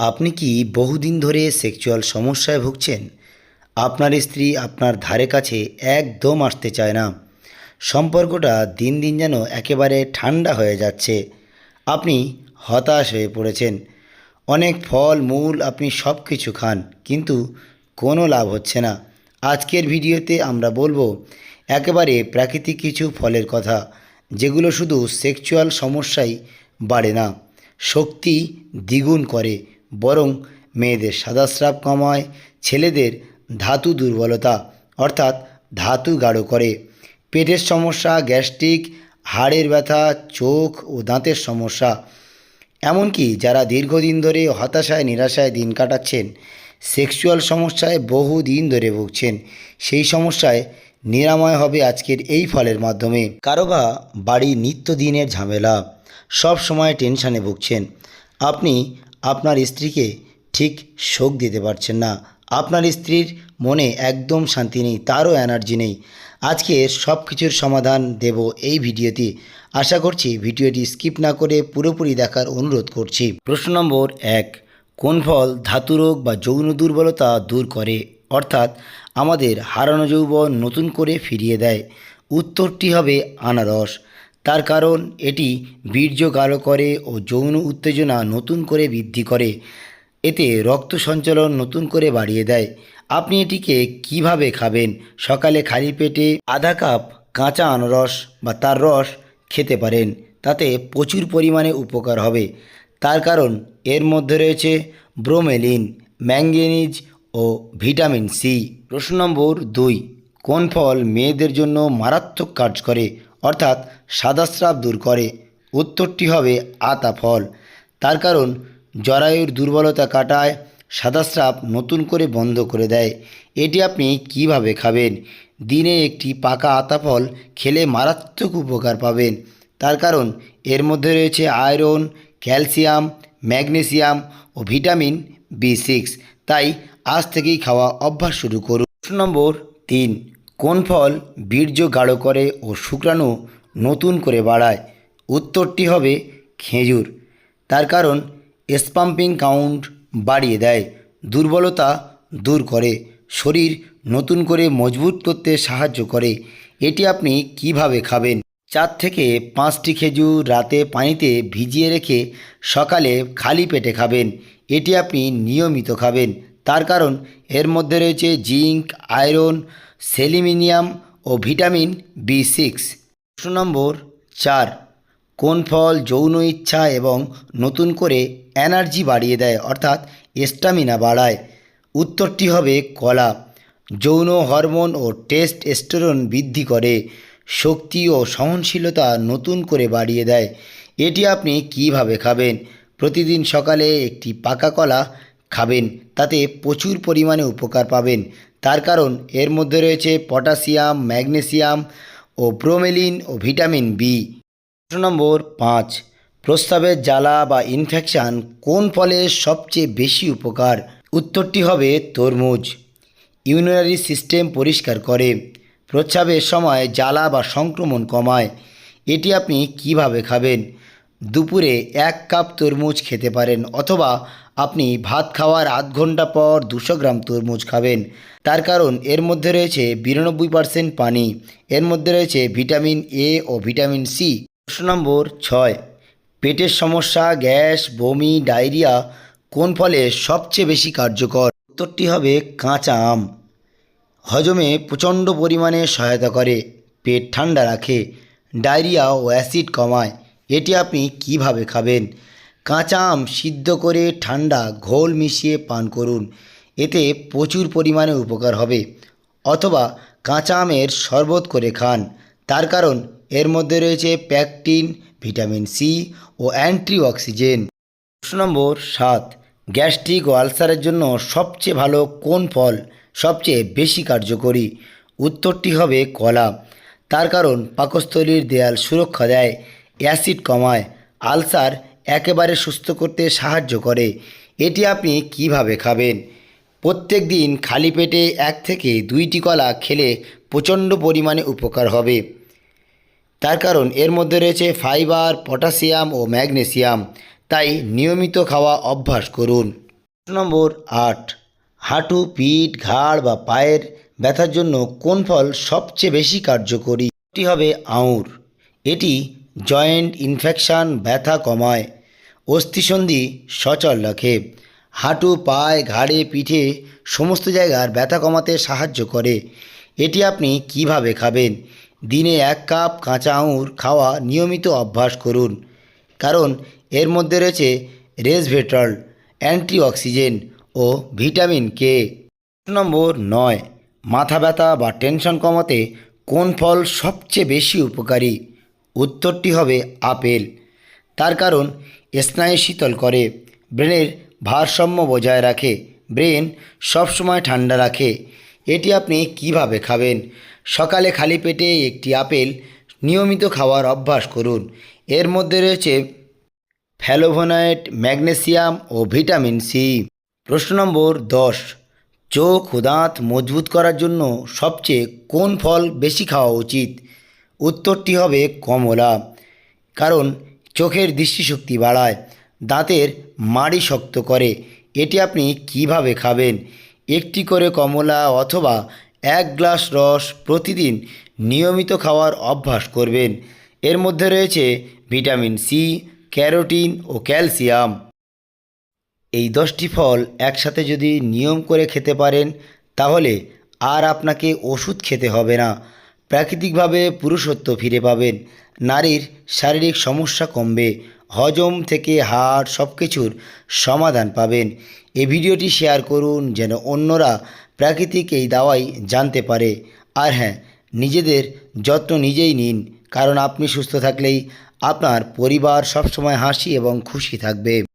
আপনি কি বহুদিন ধরে সেক্সুয়াল সমস্যায় ভুগছেন? আপনার স্ত্রী আপনার ধারে কাছে একদম আসতে চায় না। সম্পর্কটা দিন দিন যেন একেবারে ঠান্ডা হয়ে যাচ্ছে। আপনি হতাশ হয়ে পড়েছেন। অনেক ফল, মূল আপনি সব কিছু খান, কিন্তু কোনো লাভ হচ্ছে না। আজকের ভিডিওতে আমরা বলব, একেবারে প্রাকৃতিক কিছু ফলের কথা, যেগুলো শুধু সেক্সুয়াল সমস্যাই বাড়ে না, শক্তি দ্বিগুণ করে। বরং মেয়েদের সাদাস্রাব কমায়, ছেলেদের ধাতু দুর্বলতা, অর্থাৎ ধাতু গাঢ় করে। পেটের সমস্যা, গ্যাস্ট্রিক, হাড়ের ব্যথা, চোখ ও দাঁতের সমস্যা। এমনকি যারা দীর্ঘদিন ধরে হতাশায়, নিরাশায় দিন কাটাচ্ছেন, সেক্সুয়াল সমস্যায় বহু দিন ধরে ভুগছেন, সেই সমস্যায় নিরাময় হবে আজকের এই ফলের মাধ্যমে। কারও বা বাড়ির নিত্যদিনের ঝামেলা, সব সময় টেনশানে ভুগছেন। আপনি আপনার স্ত্রীকে ঠিক শোক দিতে পারছেন না। আপনার স্ত্রীর মনে একদম শান্তি নেই, তারও এনার্জি নেই। আজকে সব কিছুর সমাধান দেব এই ভিডিওতে। আশা করছি ভিডিওটি স্কিপ না করে পুরোপুরি দেখার অনুরোধ করছি। প্রশ্ন নম্বর এক, কোন ফল ধাতুরোগ বা যৌন দুর্বলতা দূর করে? অর্থাৎ আমাদের হারানো যৌবন নতুন করে ফিরিয়ে দেয়। উত্তরটি হবে আনারস। তার কারণ এটি বীর্য গাঢ় করে ও যৌন উত্তেজনা নতুন করে বৃদ্ধি করে। এতে রক্ত সঞ্চালন নতুন করে বাড়িয়ে দেয়। আপনি এটিকে কীভাবে খাবেন? সকালে খালি পেটে আধা কাপ কাঁচা আনারস বা তার রস খেতে পারেন। তাতে প্রচুর পরিমাণে উপকার হবে। তার কারণ এর মধ্যে রয়েছে ব্রোমেলিন, ম্যাঙ্গানিজ ও ভিটামিন সি। প্রশ্ন নম্বর দুই, কোন ফল মেয়েদের জন্য মারাত্মক কাজ করে অর্থাৎ সাদাস্রাব দূর করে। উত্তরটি হবে আতা ফল। তার কারণ, জরায়ুর দুর্বলতা কাটায় সাদাস্রাব নতুন করে বন্ধ করে দেয়। এটি আপনি কীভাবে খাবেন? দিনে একটি পাকা আতা ফল খেলে মারাত্মক উপকার পাবেন। তার কারণ, এর মধ্যে রয়েছে আয়রন, ক্যালসিয়াম, ম্যাগনেসিয়াম ও ভিটামিন বি সিক্স। তাই আজ থেকেই খাওয়া অভ্যাস শুরু করুন। প্রশ্ন নম্বর তিন। কোন ফল বীর্য গাঢ় করে ও শুক্রাণু নতুন করে বাড়ায়? উত্তরটি হবে খেজুর। তার কারণ স্পাম্পিং কাউন্ট বাড়িয়ে দেয়, দুর্বলতা দূর করে, শরীর নতুন করে মজবুত করতে সাহায্য করে। এটি আপনি কীভাবে খাবেন? চার থেকে পাঁচটি খেজুর রাতে পানিতে ভিজিয়ে রেখে সকালে খালি পেটে খাবেন। এটি আপনি নিয়মিত খাবেন। তার কারণ এর মধ্যে রয়েছে জিঙ্ক, আয়রন, সেলিমিনিয়াম ও ভিটামিন বি সিক্স প্রশ্ন নম্বর চার, কোন ফল যৌন ইচ্ছা এবং নতুন করে এনার্জি বাড়িয়ে দেয়, অর্থাৎ স্টামিনা বাড়ায়? উত্তরটি হবে কলা। যৌন হরমোন ও টেস্ট এস্টোরন বৃদ্ধি করে, শক্তি ও সহনশীলতা নতুন করে বাড়িয়ে দেয়। এটি আপনি কীভাবে খাবেন? প্রতিদিন সকালে একটি পাকা কলা খাবেন, তাতে প্রচুর পরিমাণে উপকার পাবেন। তার কারণ, এর মধ্যে রয়েছে পটাশিয়াম, ম্যাগনেসিয়াম ও ব্রোমেলিন ও ভিটামিন বি। প্রশ্ন নম্বর পাঁচ প্রস্রাবের জ্বালা বা ইনফেকশান কোন ফলে সবচেয়ে বেশি উপকার? উত্তরটি হবে তরমুজ। ইউরিনারি সিস্টেম পরিষ্কার করে। প্রস্রাবের সময় জ্বালা বা সংক্রমণ কমায়। এটি আপনি কীভাবে খাবেন? দুপুরে এক কাপ তরমুজ খেতে পারেন অথবা আপনি ভাত খাওয়ার আধ ঘণ্টা পর দুশো গ্রাম তরমুজ খাবেন। তার কারণ এর মধ্যে রয়েছে বিরানব্বই পার্সেন্ট পানি, এর মধ্যে রয়েছে ভিটামিন এ ও ভিটামিন সি প্রশ্ন নম্বর ছয়, পেটের সমস্যা, গ্যাস, বমি, ডায়রিয়া কোন ফলে সবচেয়ে বেশি কার্যকর? উত্তরটি হবে কাঁচা আম। হজমে প্রচণ্ড পরিমাণে সহায়তা করে, পেট ঠান্ডা রাখে, ডায়রিয়া ও অ্যাসিড কমায়। এটি আপনি কীভাবে খাবেন? কাঁচা আম সিদ্ধ করে ঠান্ডা ঘোল মিশিয়ে পান করুন। এতে প্রচুর পরিমাণে উপকার হবে। অথবা কাঁচা আমের শরবত করে খান। তার কারণ এর মধ্যে রয়েছে প্যাকটিন, ভিটামিন সি ও অ্যান্টি অক্সিজেন প্রশ্ন নম্বর সাত, গ্যাস্ট্রিক ও আলসারের জন্য সবচেয়ে ভালো কোন ফল সবচেয়ে বেশি কার্যকরী? উত্তরটি হবে কলা। তার কারণ পাকস্থলীর দেয়াল সুরক্ষা দেয়, অ্যাসিড কমায়, আলসার একেবারে সুস্থ করতে সাহায্য করে। এটি আপনি কীভাবে খাবেন? প্রত্যেক দিন খালি পেটে এক থেকে দুইটি কলা খেলে প্রচণ্ড পরিমাণে উপকার হবে। তার কারণ এর মধ্যে রয়েছে ফাইবার, পটাশিয়াম ও ম্যাগনেসিয়াম। তাই নিয়মিত খাওয়া অভ্যাস করুন। নম্বর আট, হাঁটু, পিঠ, ঘাড় বা পায়ের ব্যথার জন্য কোন ফল সবচেয়ে বেশি কার্যকরী? এটি হবে আঙুর। এটি জয়েন্ট ইনফেকশান, ব্যথা কমায়। অস্থিসন্ধি সচল রাখে। হাঁটু, পায়ে, ঘাড়ে, পিঠে সমস্ত জায়গার ব্যথা কমাতে সাহায্য করে। এটি আপনি কীভাবে খাবেন? দিনে এক কাপ কাঁচা আঙুর খাওয়া নিয়মিত অভ্যাস করুন। কারণ এর মধ্যে রয়েছে রেসভেট্রল, অ্যান্টিঅক্সিজেন ও ভিটামিন কে। নম্বর নয়, মাথা ব্যথা বা টেনশন কমাতে কোন ফল সবচেয়ে বেশি উপকারী? উত্তরটি হবে আপেল। তার কারণ স্নায়ু শীতল করে, ব্রেনের ভারসাম্য বজায় রাখে, ব্রেন সবসময় ঠান্ডা রাখে। এটি আপনি কীভাবে খাবেন? সকালে খালি পেটে একটি আপেল নিয়মিত খাওয়ার অভ্যাস করুন। এর মধ্যে রয়েছে ফ্যালোভোনাইট, ম্যাগনেসিয়াম ও ভিটামিন সি। প্রশ্ন নম্বর দশ, চোখ ও দাঁত মজবুত করার জন্য সবচেয়ে কোন ফল বেশি খাওয়া উচিত? উত্তরটি হবে কমলা, কারণ চোখের দৃষ্টিশক্তি বাড়ায়, দাঁতের মাড়ি শক্ত করে। এটি আপনি কীভাবে খাবেন? একটি করে কমলা অথবা এক গ্লাস রস প্রতিদিন নিয়মিত খাওয়ার অভ্যাস করবেন। এর মধ্যে রয়েছে ভিটামিন সি, ক্যারোটিন ও ক্যালসিয়াম। এই দশটি ফল একসাথে যদি নিয়ম করে খেতে পারেন, তাহলে আর আপনাকে ওষুধ খেতে হবে না। প্রাকৃতিকভাবে পুরুষত্ব ফিরে পাবেন। নারীর শারীরিক সমস্যা কমবে, হজম থেকে হাড় সব কিছুর সমাধান পাবেন। এই ভিডিওটি শেয়ার করুন যেন অন্যরা প্রাকৃতিক এই দাওয়াই জানতে পারে। আর হ্যাঁ নিজেদের যত্ন নিজেই নিন, কারণ আপনি সুস্থ থাকলেই আপনার পরিবার সবসময় হাসি এবং খুশি থাকবে।